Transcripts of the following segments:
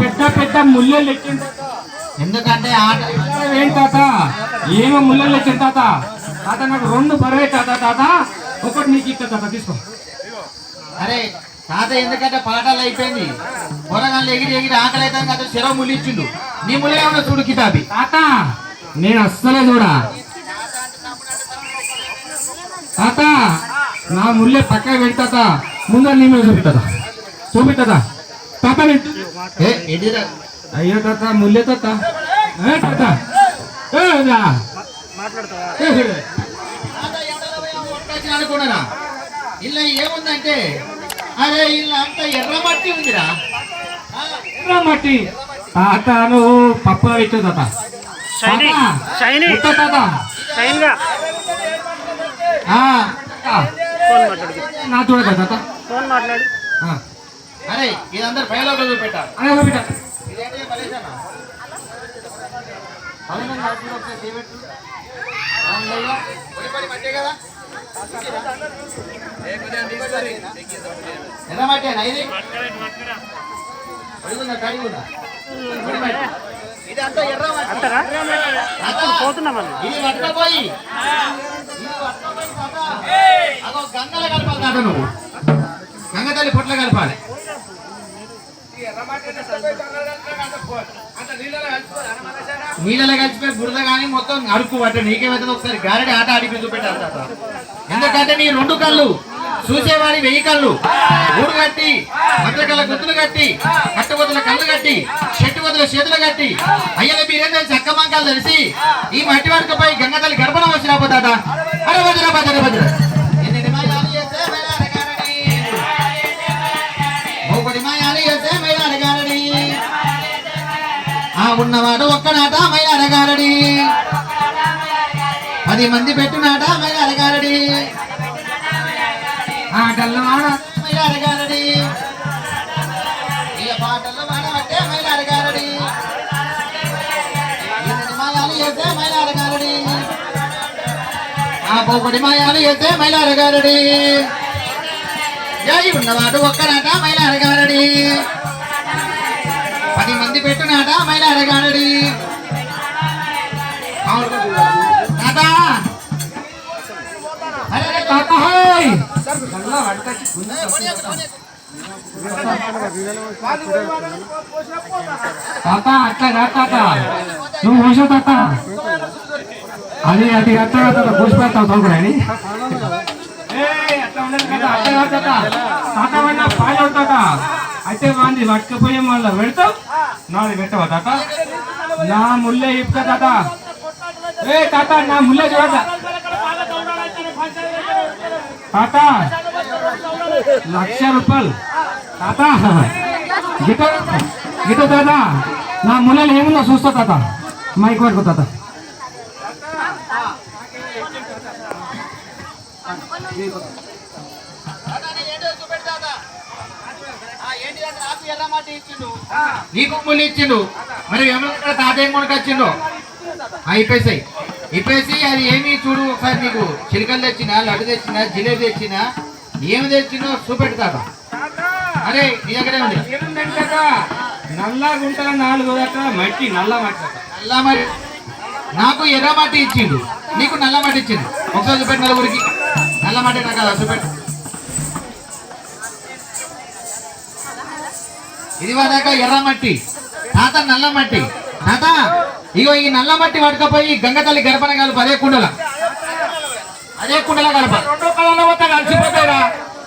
పెద్ద పెద్ద ముళ్ళలు ఎక్కిన ఎందుకంటే ఆట ఏం తాత? ఏమో ముళ్ళలు ఎక్కిన తాత. తాత నాకు రెండు బరువే తాత తాత. ఒకటి నీకు ఇస్తా తాత తీసుకో. అరే తాత ఎందుకంటే పాఠాలు అయిపోయింది. పొరగాళ్ళు ఎగిరి ఎగిరి ఆకలి అయితే కదా చెరవ ముళ్ళు ఇచ్చిండు. నీ ముళ్ళు ఏమన్నా చూడు కితాబి. తాత నేను అస్సలే చూడా. తాత నా ముళ్ళే పక్కన పెడతా ముందర నీ మీద చూపిస్తా చూపిస్తా తాత నేను ఏ ఎడిరా అయ్యో తాత ముల్లే తాత. ఏ తాత. ఏ. ఏ, ఏ. అనుకున్నారా ఇలా ఏముందంటే అరే ఇలా అంతా ఎర్ర మట్టి ఉందిరా. ఎర్ర మట్టి తాత నువ్వు పప్పు ఇచ్చు తాత. నా చూడదా తాత. ఫోన్ మాట్లాడు. ఆ, అరే ఇదందరూ చూపెట్టాలి. అదే చూపిస్తా. ఇదేంటి ఒకసారి చేయబెట్టు. మట్టేనా ఇది? పొడిగుందా, కడిగుందా? ఇదంతా ఎర్ర. అంటారా? పోతున్నామని ఇది గంగలో కలపాలి తాత నువ్వు. గంగ తల్లి పొట్ల కలపాలి. నీళ్ళలో కలిసిపోయి బురద కానీ మొత్తం అరుకు పట్ట. నీకేమైతే ఒకసారి గారెడి ఆట ఆడిపి చూపెట్టారు ఎందుకంటే నీ రెండు కళ్ళు చూసేవాడి వెయ్యి కళ్ళు. ఊరు కట్టి మధ్య గుర్తులు కట్టి కట్టుబొతుల కళ్ళు కట్టి చెట్టు వదుల చేతులు కట్టి. అయ్యల మీరేం తెలిసి అక్క మంకాలు తెలిసి ఈ మట్టి వరకుపై గంగతల్లి గర్భం గర్భణం వచ్చిన తాత. అరే వదిన చేస్తే ఆ ఉన్నవాడు ఒక్కనాట మైలారగారడి పది మంది పెట్టునాట మైలారగారడి ఆటల్లో ఆడ మైలారగారడి ఈ పాటల్లో వాడబట్టే మైలారగారడి ఇతని మాయాలు చేస్తే మైలారగారడి ఆ పోకుడి మాయాలు చేస్తే మైలారగారడి జై ఉన్నవాడు ఒక్కనాట మైలారగారడి పది పెట్టునాట మైలారగారడి తాత. తాత అట్లా కాదు తాత. నువ్వు పోసా తాత. అది అది అట్లా కాదు తాత. పోసి పెడతావు తోలుకురా అని అట్లా ఉండదు కదా, అట్లా కాదు తాత. తాత పడిన పాలు తాత. అయితే వాంది పట్టుకుపోయే మళ్ళీ పెడతావు? నాది పెట్టవా తాత? నా ముల్లే ఇప్పుక తాత. ఏ తాత నా ముల్లే చూడదా తాత లక్ష రూపాయలు. తాత గిట గిట తాత. నా ముల్లలు ఏముందో చూస్తా తాత. మైక్ పట్టుకో తాత. నీకు ముళ్ళు ఇచ్చిండు. మరి ఎక్కడ తాత ఏం కొనుకొచ్చిండు అయిపోయి ఇప్పేసి అది ఏమి చూడు ఒకసారి నీకు. చిలకలు తెచ్చినా లడ్డు తెచ్చినా జిలేబీ తెచ్చినా ఏమి తెచ్చిందో చూపెట్టు తాత. అరే నీ దగ్గరే ఉంది. ఏముందంటే తాత, నల్ల గుంటల నాలుగు దట మట్టి నల్ల మట్టి. నల్ల మట్టి. నాకు ఎర్ర మట్టి ఇచ్చిండు. నీకు నల్ల మట్టి ఇచ్చిండు. ఒకసారి చూపెట్టు నలుగురికి. నల్ల మట్టి నాకు కదా? చూపెట్టు. ఇది ఎర్రమట్టి. తాత నల్ల మట్టి తాత ఇగో ఈ నల్ల మట్టి పట్టుకపోయి గంగతల్లి గడపన కలుపు అదే కుండల. అదే కుండల కలప రెండు కళలో పోతే కలిసిపోతాయిరా.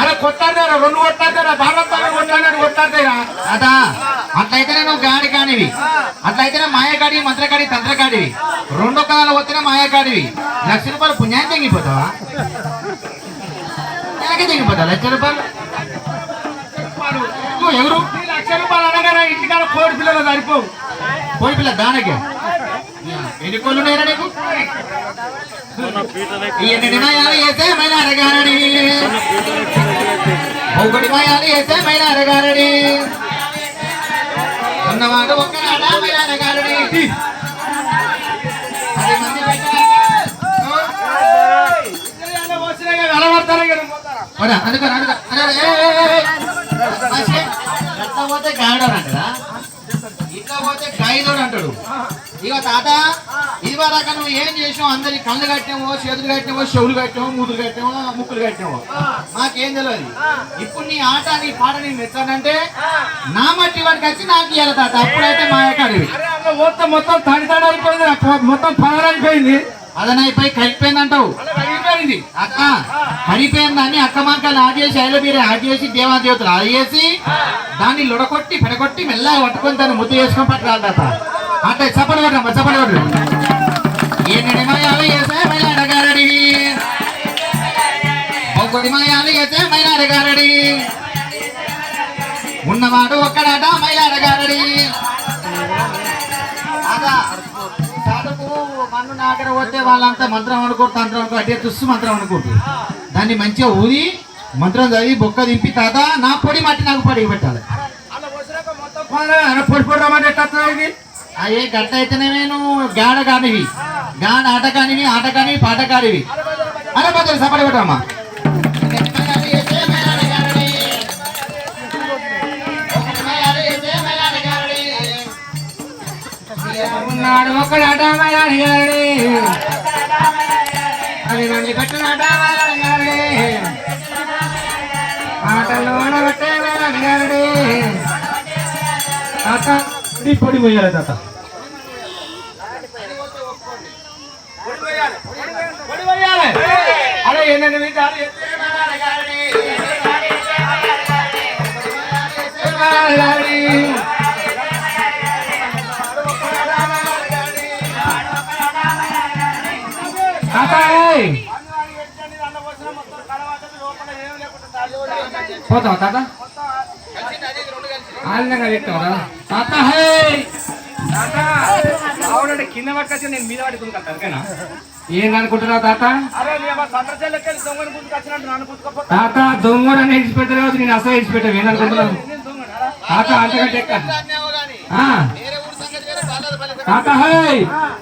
అరే కొట్టారా రెండు కొట్టారా భారతాలు కొట్టాడు కొట్టారా తాత అట్లయితేనే నువ్వు గాడి కానివి. అట్లయితేనే మాయకాడి మంత్రకాడి తంత్రకాడివి రెండో కళలు వస్తేనే మాయకాడివి లక్ష రూపాయలు పుణ్యాన్ని తెగిపోతావా తెగిపోతావు? లక్ష రూపాయలు? నువ్వు ఎవరు? లక్ష రూపాయలు అనగానే ఇంటికాడ కోడి పిల్లలు సరిపోవు. కోడి పిల్ల దానకే. ఎన్ని కోళ్ళు ఉన్నాయరా నీకు? ఎన్ని మాయాలు వేస్తే మైనా అరగారని ఒకటి మయాలు వేస్తే మైనా అరగారని అన్నమాట ఒక్కనాడా మైనా అరగారని పది మంది పెట్టినా అందుకని అందుకని పోతే ఇకపోతే ఇట్లా పోతే అంటాడు. ఇక తాత ఇది వరక నువ్వు ఏం చేసావు అందరి కళ్ళు కట్టామో చేతులు కట్టామో చెవులు కట్టినావో మూతులు కట్టినావో ముక్కులు కట్టినావో? మాకేం తెలియదు ఇప్పుడు నీ ఆట నీ పాట నేను మెచ్చానంటే నా మట్టి వాడికి వచ్చి నాకు ఇవ్వాలి తాత. అప్పుడైతే మా యొక్క మొత్తం మొత్తం తడి తడి అయిపోయింది మొత్తం పదరైపోయింది అదనైపోయి కలిపిపోయిందంటావు. అయిపోయింది అక్క పడిపోయిందని అక్క మంకలు ఆడేసి ఐలబీర ఆడేసి దేవాదేవతలు ఆడేసి దాన్ని లొడకొట్టి పెడగొట్టి మెల్లగా పట్టుకొని దాన్ని ముద్దు చేసుకొని అంటే చప్పటి కొట్టమ్మ చప్పటి కొట్టు ఏ మయాలు మైలాడగారడి ఉన్నవాడు ఒక్కడాట మైలాడగారడి అదా మన్ను పోతే వాళ్ళంతా మంత్రం అనుకోరు తంత్రం అనుకో అటే తుస్సు మంత్రం అనుకుంటారు దాన్ని మంచిగా ఊది మంత్రం చదివి బొక్క దింపి తాత నా పొడి మట్టి నాకు పొడి పెట్టాలి. పొడి పొడి రమ్మంటే ఎట్లా వస్తుంది అయ్యే గట్ట అయితేనే నేను గాడ కానివి. గాడ ఆట కానివి ఆట కానివి పాట కానివి. అరే బద్దలు సపడి పెట్టమ్మా. ఒక్కడాట మైలాడి గారడి అది మంది ఆటల్లో ఆడబట్టే మైలాడి గారడి తాత పొడి పొడి పోయాలి తాత. అరే ఏంటంటే మీ దారి? మైలాడి పోతావా తాత? ఆనందంగా చెప్తావా తాత? హే! తాత అవునంటే కింద పట్టుకొచ్చి నేను మీద పడి కునుకుంటా ఓకేనా ఏందనుకుంటున్నావు తాత? తాత దొంగని ఇడిచిపెట్టలేదు నేను అసలు ఇడిచిపెట్టావు ఏందనుకుంటున్నావు? తాత అంతకంటే. తాత హే!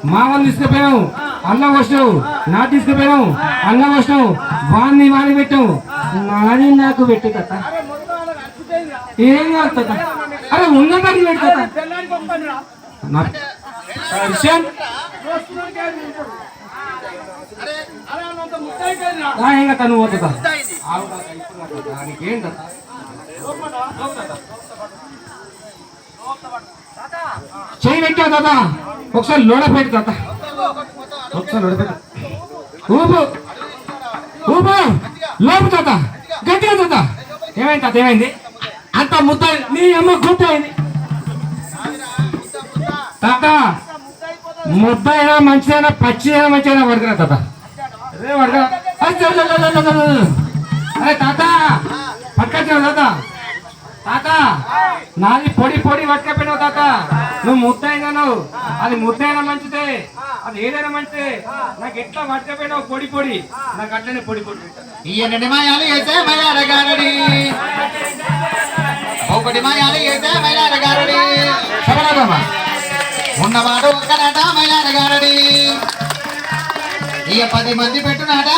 మామని తీసుకుపోయావు అన్నం వచ్చినావు నా తీసుకుపోయావు అన్నం వచ్చినావు వాడిని వాడిని పెట్టావు నాని నాకు పెట్టు తాత. ఏం కాదు అరే ఉన్నదాన్ని పెట్టు తాత. నా- విషయం ఆ, ఏం కాదు చేయి పెట్టావు ఒకసారి లోడ పెట్టు ఒకసారి లోడ పెట్టు. ఊపు. ఊపు. లోపు తాత గట్టిగా తాత. ఏమైంది తాత ఏమైంది? అంత ముద్ద నీ అమ్మ గుద్ద అయింది తాత ముద్ద అయినా మంచిదైనా పచ్చి అయినా మంచిదైనా పడుకురా తాత. అదే పడుకురా అరే, అరే, తాత పట్టుకొచ్చావు తాత. కాకా నాది పొడి పొడి పట్టుకపోయినావు కాకా నువ్వు ముద్దయినావు అది ముద్దైనా మంచిదే. అది ఏదైనా మంచిదే. నాకు ఎట్లా పట్టుకపోయినావు పొడి పొడి? నాకు అట్లనే పొడి పొడి ఈ నిడిమయాలు వేసే ఒకటి మాయాలు వేసే మైలాడగారడి చదవమ్మా ఉన్నవాడు ఒక్కడాట మైలాడగారడి ఇక పది మంది పెట్టునాట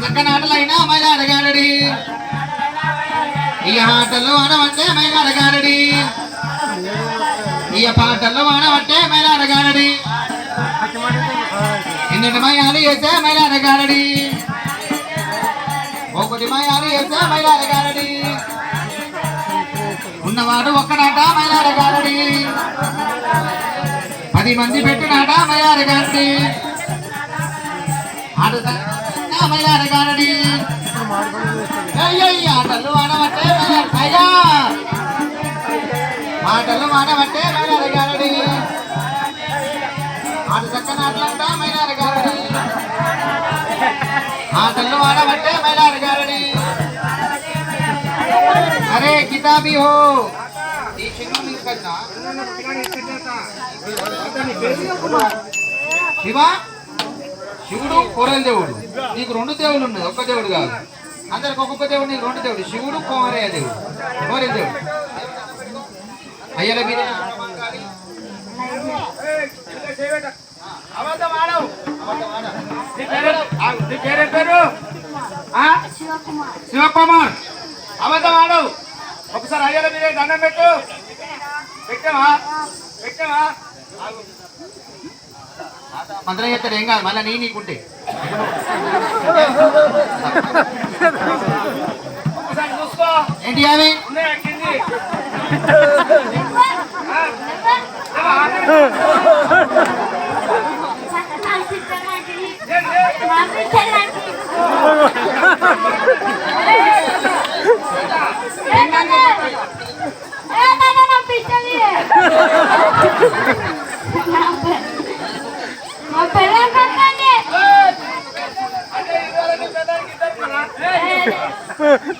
మైలాడగారడి ఆట చక్కని ఆటలైనా మైలాడగారడి ఇక ఆటలు ఆడవంటే మైలాడగారడి ఇక పాటల్లో ఆడవంటే మైలాడగారడి ఎన్నిటి మయాలు అమ్మాయిలు మైలాడగారడి ఒకటి మయాలు అమ్మాయిలు మైలాడగారడి ఉన్నవాడు ఒక్కడాట మైలాడగారడి పది మంది పెట్టినాట మైలాడగారడి ఆడుతా మైలాడగారడి అయ్యయ్య, ఆటలు ఆడమంటే అయ్యా ఆటలు ఆడమంటే మైలాడగారడి ఆట చక్కని ఆటలంట మైలాడగారడి ఆటలు ఆడమంటే మైలాడగారడి అరే కితాబీ హో. ఈ చిన్న తీసుకొచ్చా శివ? శివుడు కోరల దేవుడు. నీకు రెండు దేవుడు ఉన్నది ఒక్క దేవుడు కాదు. అందరికి ఒక్కొక్క దేవుడు నీకు రెండు దేవుడు శివుడు కోమరయ్య దేవుడు. కోరల దేవుడు. అయ్యల మీద. పేరు శివకుమార్. అబద్ధం ఆడవు ఒకసారి అయ్యాల మీరే దండం పెట్టు. పెట్టావా? పెట్టావా? మంత్రం చేస్తాడు ఏం కాదు మళ్ళీ నీ నీకుంటే. ఏంటి ఆమె? ఉన్నాయా కింది మా పిల్లలు కట్టండి అంటే ఇవాళ నీ పెద్దానికి ఇద్దరు ఉన్నారా? దండం పెట్ట ఇంకా ఓ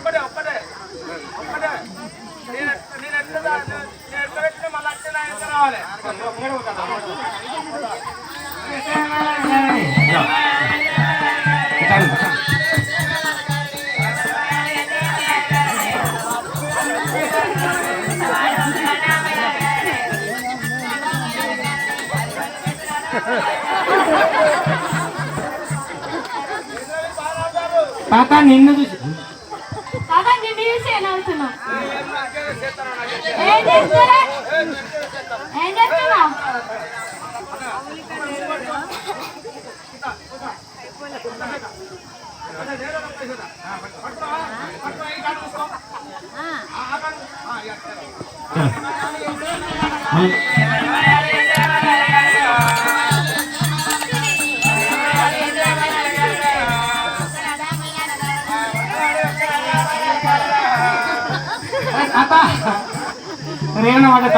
తాత నిన్ను చూసి కాదా నిన్ను చూసి ఏం చేస్తారా ఏం తాత రేవణ వాడే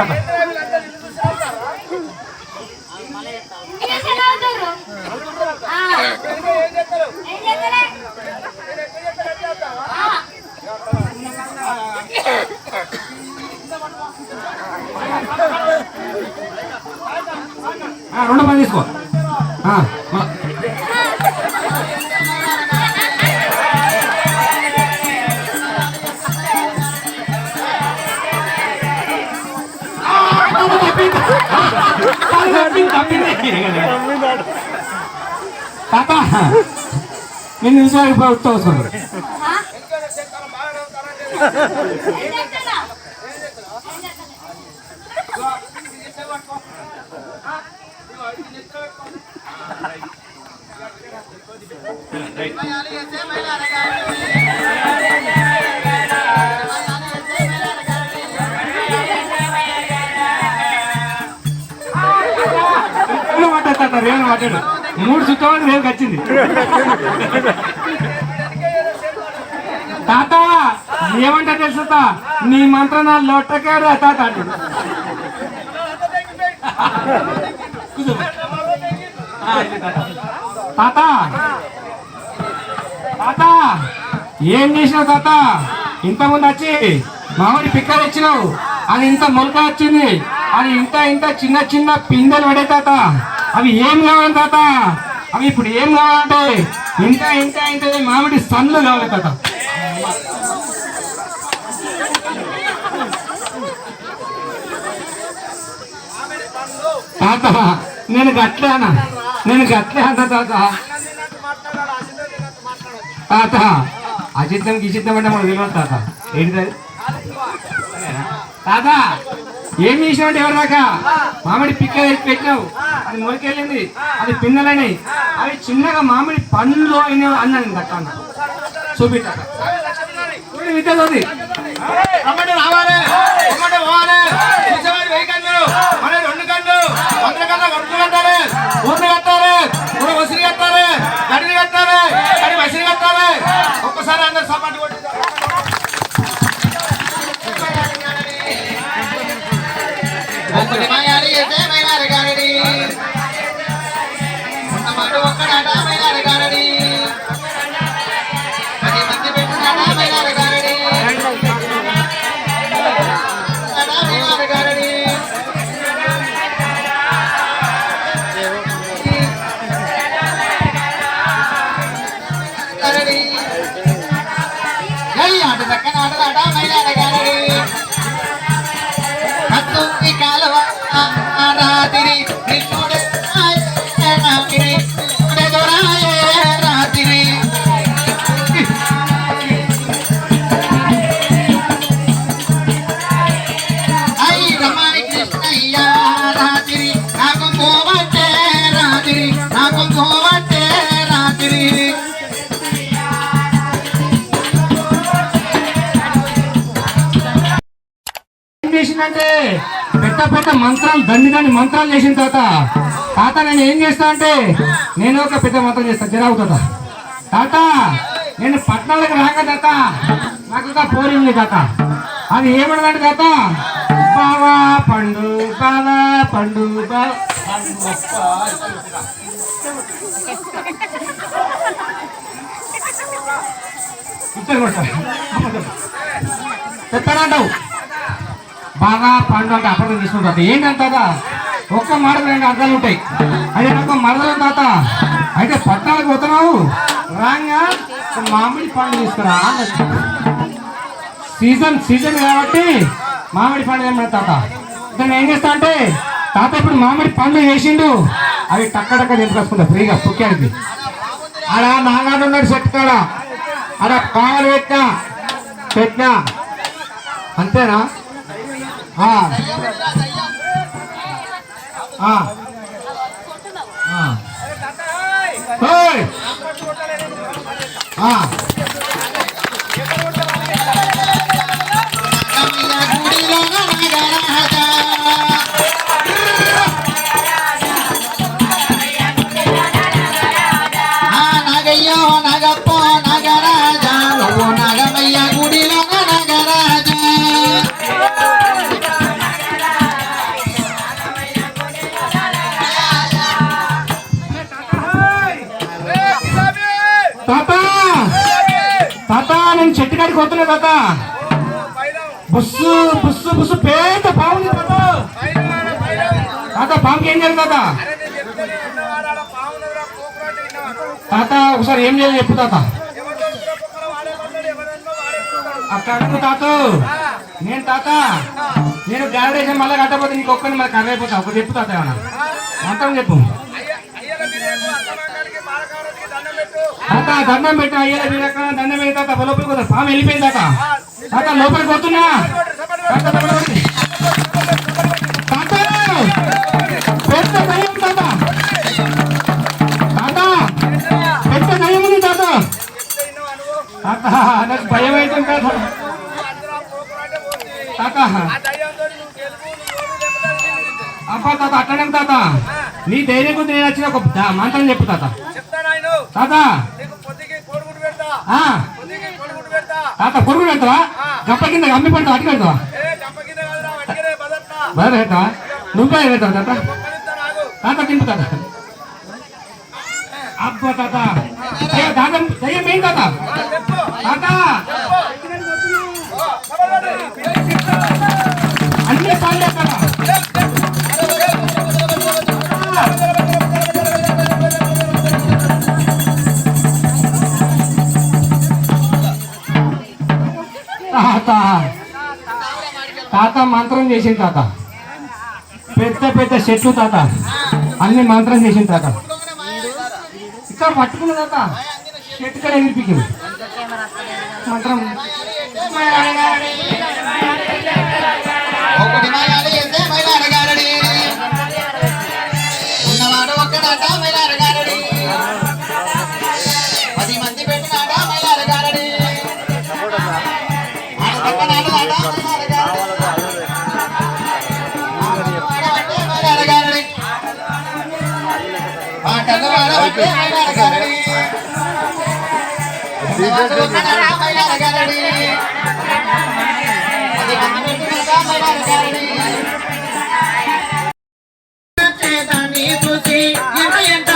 రెండు పని తీసుకో. తాత నిన్ను చూసాక తోసుకుంటారు ఆ? ఏం చేస్తున్నావు ఏం చేస్తున్నావు మూడు చుట్టాలు రేవుకి వచ్చింది తాత ఏమంటా తెలుసుతా నీ మంత్రం నా లొట్టకారా తాత అంటాడు. తాత. తాత తాత ఏం చేసినావు తాత? ఇంతకుముందు వచ్చి మామిడి పిక్కలు ఇచ్చినావు అది ఇంత మొలక వచ్చింది. అది ఇంత ఇంత చిన్న చిన్న పిందెలు పడే తాత. అవి ఏం కావాలి తాత? అవి ఇప్పుడు ఏం కావాలంటే ఇంత ఇంత ఇంకా మామిడి సన్లు కావాలి తాత. తాత నేను గట్లే నేను గట్లే అన్న తాత? తాత అచిత్తం గిచిత్తం అంటే మనకు తెలియదు తాత. ఏంటిది తాత ఏం చేసినావు ఎవరు రాక మామిడి పిక్క వేసి పెట్టినావు. అది మొలికెళ్ళింది అది పిన్నలైనవి అవి చిన్నగా మామిడి పండ్లు అయినవి అన్నాను దక్క అన్న చూపిట్ట విద్య రమ్మంటే రావాలి. రమ్మంటే పోవాలి. వెయ్యి కండ్లు. మన రెండు కండ్లు. వందల కన్నా రెండు కట్టాలి. ఊర్లు కట్టాలి. ఊరు వసిరి కట్టాలి. గడిని కట్టాలి. గడి వసిరి కట్టాలి. ఒక్కసారి అందరు సపాటు చేసిందంటే? పెద్ద పెద్ద మంత్రాలు దండి దండి మంత్రాలు చేసిన తాత. తాత నేను ఏం చేస్తా అంటే నేను ఒక పెద్ద మంత్రం చేస్తా. జరావు తాత. తాత నేను పట్టణాలకు రాక తాత. నాకు ఒక పోరి ఉంది తాత. అది ఏమన్నదంటే తాత? బావా పండు బావా పండు బావా చెప్తానంటావు బాగా పండు అంటే అప్పటికి తీసుకుంటారు ఏంటంటారా ఒక్క మాట రెండు అర్థాలు ఉంటాయి. అదే ఒక మరదలు తాత. అయితే పట్టణాలకు పోతున్నావు? రాగా? మామిడి పండు తీసుకురా. సీజన్ సీజన్ కాబట్టి మామిడి పండు ఏమన్నా తాత. ఇతను ఏం చేస్తా అంటే తాత ఇప్పుడు మామిడి పండు వేసిండు అవి టక్కడక్క టక్క ఫ్రీగా పుక్కాడికి అక్కడ నాగాడు ఉన్నాడు చెట్టు కాడ. ఆడ కావాలి పెట్టినా. పెట్టినా. అంతేనా? ఆ. నేను చెట్టు కాడికి తాత. బుస్సు బుస్సు బుస్సు పేద బాగుంది తాత. తాత పాముకి ఏం చేయాలి తాత? తాత ఒకసారి ఏం చేయాలి చెప్పు తాత. అక్కడ అడుగు తాత. నేను తాత నేను గ్యారేజ్ మళ్ళీ కట్టకపోతే నీకు ఒక్కరిని మళ్ళీ కర్ర అయిపోతా. ఒక చెప్పు తాత ఏమన్నా. మొత్తం చెప్పు. తాత దండం పెట్టు అయ్యేలా వీరక్క దండం పెట్టి తాత లోపలికి పోతా పాము వెళ్ళిపోయింది తాత తాత లోపలికి పోతున్నా. నాకు భయం అవుతుంది తాత. తాత. అబ్బా తాత అట్టడం తాత. నీ ధైర్యం నేను వచ్చిన ఒక మంత్రం చెప్పు తాత. తాత. తాత పొరుగు పెడతావా? గప్ప కింద అమ్మి పడతావా అట్టి పెడతావా? బాగా పెడతావా? నువ్వే పెడతావా తాత? తాత తింపు తాత. అబ్బా తాత. తాత దయ్యం ఏం తాత. తాత. అన్ని పాలే తాత తాత. తాత మంత్రం చేసింది తాత. పెద్ద పెద్ద చెట్లు తాత. అన్ని మంత్రం చేసింది తాత. ఇక్కడ పట్టుకున్న తాత. చెట్టు కడ ఎగిరిపించింది మంత్రం. చూసి ఇరయంట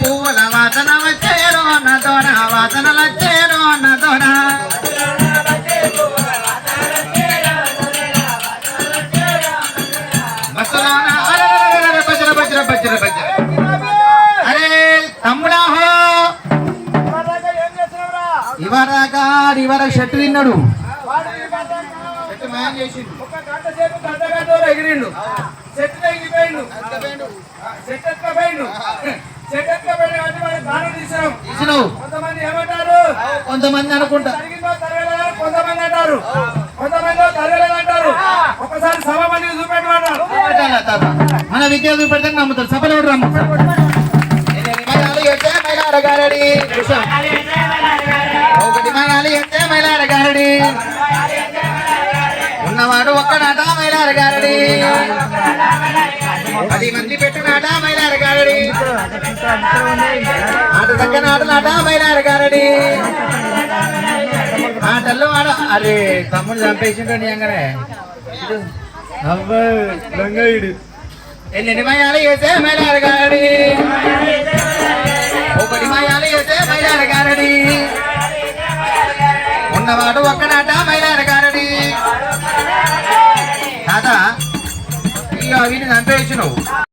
పువ్వుల వాసన వచ్చేరో నదోన వాసనలు నదోన హో. ఇవరాక ఇవర షర్ట్ తిన్నాడు. చేసిండు. ఎగిరిండు. చెట్టు ఎగిరిపోయిండు చెట్టు ఎక్కపోయిండు చెట్టు ఎక్కపోయిండు కాబట్టి మనం దానం తీసినాం తీసినావు. కొంతమంది ఏమంటారు? కొంతమంది అనుకుంటా. జరిగిందో జరగలేదో కొంతమంది అంటారు. కొంతమంది జరగలేదంటారు చూపెట్టాలి తాత మన విద్య చూపెడితే నమ్ముతారు. సభలు మైలార గారడి. ఒకటి మైలార గారడి ఉన్నవాడు ఒక్కడాట మైలార గారడి పది మంది పెట్టినాట మైలార గారడి ఆట దగ్గర ఆటలాట మైలార గారడి ఆటల్లో ఆడ అరే తమ్ముడు చంపేసిండు నీ అంగనే. అబ్బా లంగాయుడు ఎన్ని మయాలు వేసే మైలార గారడి ఒకటి మయాలు వేసే మైలార గారడి ఉన్నవాడు ఒక్కడాట మైలార గారడి తాత ఇక వీటిని చంపేసి